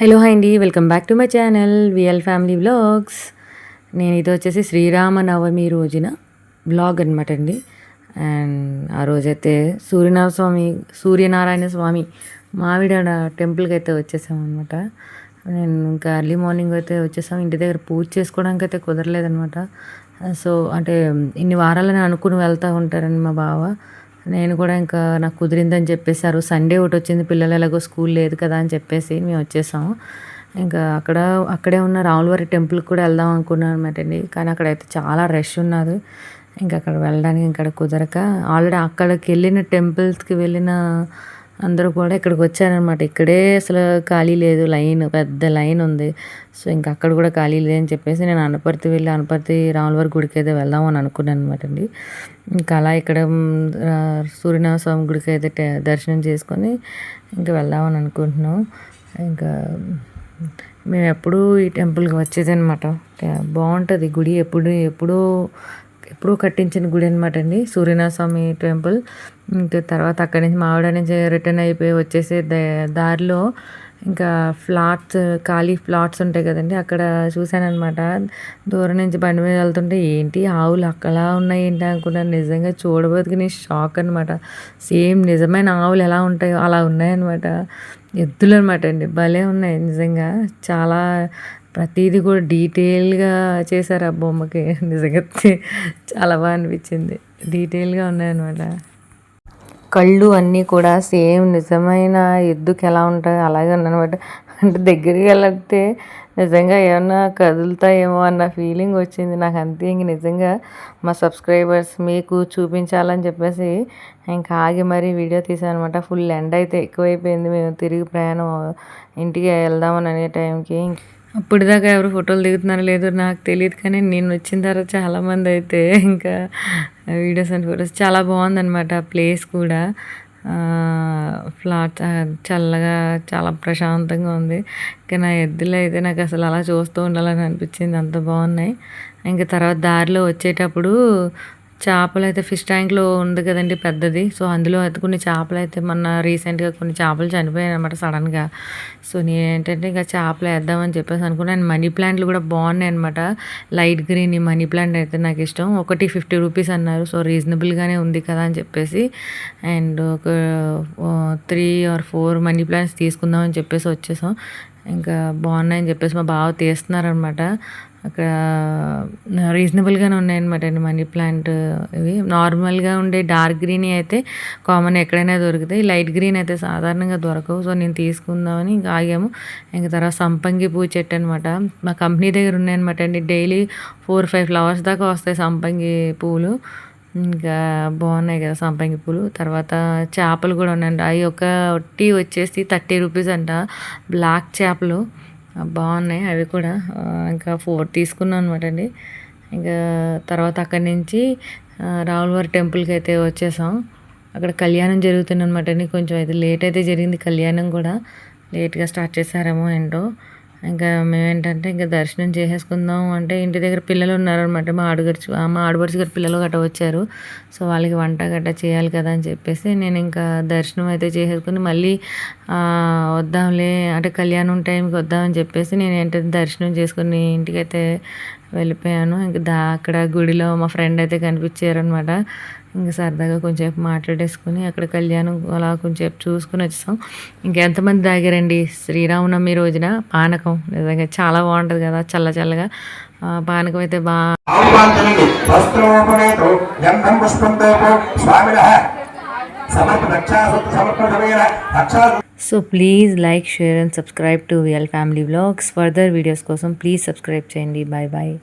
Hello hi అండి welcome back to my channel VL family blogs నేను ఇది వచ్చేసి శ్రీరామనవమి రోజున బ్లాగ్ అనమాట అండి. అండ్ ఆ రోజైతే సూర్యనారాయణ స్వామి సూర్యనారాయణ స్వామి మావిడ టెంపుల్కి అయితే వచ్చేసామన్నమాట నేను ఇంకా ఎర్లీ మార్నింగ్ అయితే వచ్చేసాం ఇంటి దగ్గర పూజ చేసుకోవడానికి అయితే కుదరలేదనమాట సో అంటే ఇన్ని వారాలని అనుకుని వెళ్తూ ఉంటారని మా బావ. నేను కూడా ఇంకా నాకు కుదిరిందని చెప్పేసారు సండే ఒకటి వచ్చింది పిల్లలు ఎలాగో స్కూల్ లేదు కదా అని చెప్పేసి మేము వచ్చేసాము ఇంకా అక్కడ అక్కడే ఉన్న రాములవారి టెంపుల్కి కూడా వెళ్దాం అనుకున్నాను అనమాట అండి. కానీ అక్కడైతే చాలా రష్ ఉన్నారు ఇంకా అక్కడ వెళ్ళడానికి ఇంకా కుదరక ఆల్రెడీ అక్కడికి వెళ్ళిన టెంపుల్స్కి వెళ్ళిన అందరూ కూడా ఇక్కడికి వచ్చారనమాట ఇక్కడే అసలు ఖాళీ లేదు. లైన్ పెద్ద లైన్ ఉంది. సో ఇంకా అక్కడ కూడా ఖాళీ లేదని చెప్పేసి నేను అనపర్తి వెళ్ళి అనపర్తి రాములవారి గుడికి అయితే వెళ్దామని అనుకున్నాను అనమాట అండి. ఇంకా అలా ఇక్కడ సూర్యనారాయణ స్వామి గుడికి అయితే దర్శనం చేసుకొని ఇంకా వెళ్దామని అనుకుంటున్నాం. ఇంకా మేము ఎప్పుడూ ఈ టెంపుల్కి వచ్చేది అనమాట బాగుంటుంది. గుడి ఎప్పుడు ఎప్పుడూ అప్పుడు కట్టించిన గుడి అనమాట అండి. సూర్యనాథస్వామి టెంపుల్. ఇంకా తర్వాత అక్కడి నుంచి మావిడ నుంచి రిటర్న్ అయిపోయి వచ్చేసే దారిలో ఇంకా ఫ్లాట్స్ ఖాళీ ఫ్లాట్స్ ఉంటాయి కదండి. అక్కడ చూశానమాట దూరం నుంచి బండి మీద వెళ్తుంటే ఏంటి ఆవులు అక్కలా ఉన్నాయి ఏంటి అనుకున్నాను నిజంగా చూడబోతుకి నేను షాక్ అనమాట సేమ్ నిజమైన ఆవులు ఎలా ఉంటాయో అలా ఉన్నాయన్నమాట. ఎద్దులు అనమాట అండి. భలే ఉన్నాయి నిజంగా. చాలా ప్రతిదీ కూడా డీటెయిల్గా చేశారు ఆ బొమ్మకి. నిజంగా చాలా బాగా అనిపించింది. డీటెయిల్గా ఉన్నాయన్నమాట. కళ్ళు అన్నీ కూడా సేమ్ నిజమైన ఎద్దుకి ఎలా ఉంటాయో అలాగే ఉన్నాయన్నమాట. అంటే దగ్గరికి వెళ్ళితే నిజంగా ఏమన్నా కదులుతాయేమో అన్న ఫీలింగ్ వచ్చింది. నాకు అంతే ఇంక నిజంగా మా సబ్స్క్రైబర్స్ మీకు చూపించాలని చెప్పేసి ఇంకా ఆగి మరీ వీడియో తీసాను అనమాట ఫుల్ ఎండ్ అయితే ఎక్కువైపోయింది. మేము తిరిగి ప్రయాణం ఇంటికి వెళ్దామని అనే టైంకి. అప్పటిదాకా ఎవరు ఫోటోలు దిగుతున్నారో లేదో నాకు తెలియదు కానీ నేను వచ్చిన తర్వాత చాలామంది అయితే ఇంకా వీడియోస్ అండ్ ఫొటోస్ చాలా బాగుందనమాట ప్లేస్ కూడా. ఫ్లాట్ చల్లగా చాలా ప్రశాంతంగా ఉంది. ఇంకా నా ఎద్దులు అయితే నాకు అసలు అలా చూస్తూ ఉండాలని అనిపించింది. అంత బాగున్నాయి. ఇంకా తర్వాత దారిలో వచ్చేటప్పుడు చేపలు అయితే ఫిష్ ట్యాంక్లో ఉంది కదండి పెద్దది. సో అందులో అయితే కొన్ని చేపలు అయితే మొన్న రీసెంట్గా కొన్ని చేపలు చనిపోయాయి అనమాట సడన్గా. సో నేను ఏంటంటే ఇంకా చేపలు వేద్దామని చెప్పేసి అనుకున్నాను మనీ ప్లాంట్లు కూడా బాగున్నాయి అనమాట లైట్ గ్రీన్ ఈ మనీ ప్లాంట్ అయితే నాకు ఇష్టం. ఒకటి ఫిఫ్టీ రూపీస్ అన్నారు. సో రీజనబుల్గానే ఉంది కదా అని చెప్పేసి. అండ్ ఒక three or four money plants తీసుకుందామని చెప్పేసి వచ్చేసాం. ఇంకా బాగున్నాయని చెప్పేసి మా బావ తీస్తున్నారనమాట అక్కడ రీజనబుల్గానే ఉన్నాయన్నమాట అండి మనీ ప్లాంట్ ఇవి. నార్మల్గా ఉండే డార్క్ గ్రీన్ అయితే కామన్ ఎక్కడైనా దొరుకుతాయి. లైట్ గ్రీన్ అయితే సాధారణంగా దొరకవు. సో నేను తీసుకుందామని ఇంకా ఆగాము. ఇంకా తర్వాత సంపంగి పూ చెట్టు అనమాట మా కంపెనీ దగ్గర ఉన్నాయన్నమాట అండి. డైలీ ఫోర్ ఫైవ్ ఫ్లవర్స్ దాకా వస్తాయి సంపంగి పూలు. ఇంకా బాగున్నాయి కదా సంపంగి పూలు. తర్వాత చేపలు కూడా ఉన్నాయండి. అవి ఒకటి వచ్చేసి థర్టీ రూపీస్ అంట. బ్లాక్ చేపలు. బాగున్నాయి. అవి కూడా ఇంకా ఫోర్ తీసుకున్నాను అనమాట అండి. ఇంకా తర్వాత అక్కడి నుంచి రావులవారి టెంపుల్కి అయితే వచ్చేసాం. అక్కడ కళ్యాణం జరుగుతుంది అనమాట అండి. కొంచెం అయితే లేట్ అయితే జరిగింది కళ్యాణం కూడా. లేట్గా స్టార్ట్ చేశారేమో ఏంటో. ఇంకా మేమేంటంటే ఇంకా దర్శనం చేసేసుకుందాం అంటే ఇంటి దగ్గర పిల్లలు ఉన్నారనమాట మా ఆడగడుచు మా ఆడపడుచు గారి పిల్లలు గట్ట వచ్చారు సో వాళ్ళకి వంట గట్ట చేయాలి కదా అని చెప్పేసి నేను ఇంకా దర్శనం అయితే చేసేసుకుని మళ్ళీ వద్దాంలే అంటే కళ్యాణం టైంకి వద్దామని చెప్పేసి నేను ఏంటంటే దర్శనం చేసుకుని ఇంటికైతే వెళ్ళిపోయాను. ఇంకా దా అక్కడ గుడిలో మా ఫ్రెండ్ అయితే కనిపించారనమాట ఇంకా సరదాగా కొంచెంసేపు మాట్లాడేసుకుని అక్కడ కళ్యాణం అలా కొంచెంసేపు చూసుకుని వచ్చేసాం. ఇంకెంతమంది తాగారండి? శ్రీరామనవమి రోజున పానకం. నిజంగా చాలా బాగుంటుంది కదా చల్ల చల్లగా. పానకం అయితే బాగా so please like share and subscribe to VL family vlogs further videos కోసం ప్లీజ్ సబ్స్క్రైబ్ చేయండి బాయ్ బాయ్